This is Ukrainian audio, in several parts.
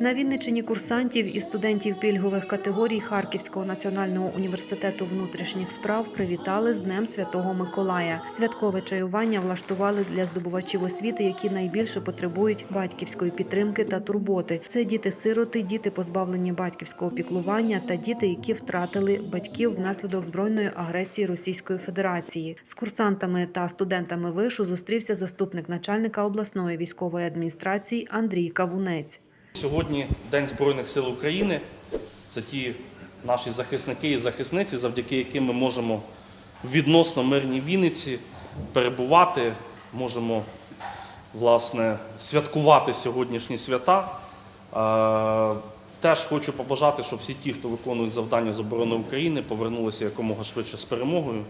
На Вінниччині курсантів і студентів пільгових категорій Харківського національного університету внутрішніх справ привітали з Днем Святого Миколая. Святкове чаювання влаштували для здобувачів освіти, які найбільше потребують батьківської підтримки та турботи. Це діти-сироти, діти позбавлені батьківського піклування та діти, які втратили батьків внаслідок збройної агресії Російської Федерації. З курсантами та студентами вишу зустрівся заступник начальника обласної військової адміністрації Андрій Кавунець. Сьогодні День Збройних сил України. Це ті наші захисники і захисниці, завдяки яким ми можемо відносно мирній Вінниці перебувати, можемо власне святкувати сьогоднішні свята. Е, Теж хочу побажати, щоб всі ті, хто виконують завдання з оборони України, повернулися якомога швидше з перемогою.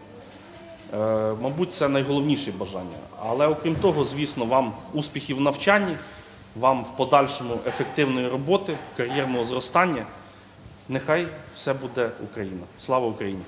Е, Мабуть, це найголовніше бажання. Але окрім того, звісно, вам успіхів в навчанні, вам в подальшому ефективної роботи, кар'єрного зростання. Нехай все буде Україна. Слава Україні!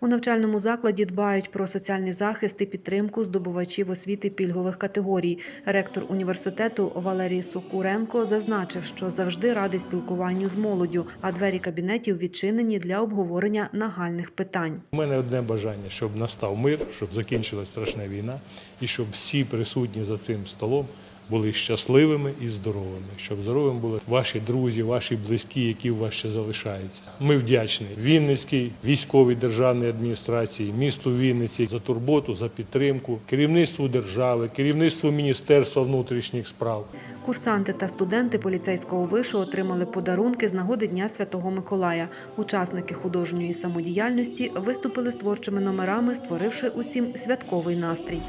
У навчальному закладі дбають про соціальний захист і підтримку здобувачів освіти пільгових категорій. Ректор університету Валерій Сокуренко зазначив, що завжди радий спілкуванню з молоддю, а двері кабінетів відчинені для обговорення нагальних питань. У мене одне бажання, щоб настав мир, щоб закінчилась страшна війна, і щоб всі присутні за цим столом були щасливими і здоровими, щоб здоровими були ваші друзі, ваші близькі, які у вас ще залишаються. Ми вдячні Вінницькій військовій державній адміністрації, місту Вінниці за турботу, за підтримку, керівництву держави, керівництву Міністерства внутрішніх справ. Курсанти та студенти поліцейського вишу отримали подарунки з нагоди Дня Святого Миколая. Учасники художньої самодіяльності виступили з творчими номерами, створивши усім святковий настрій.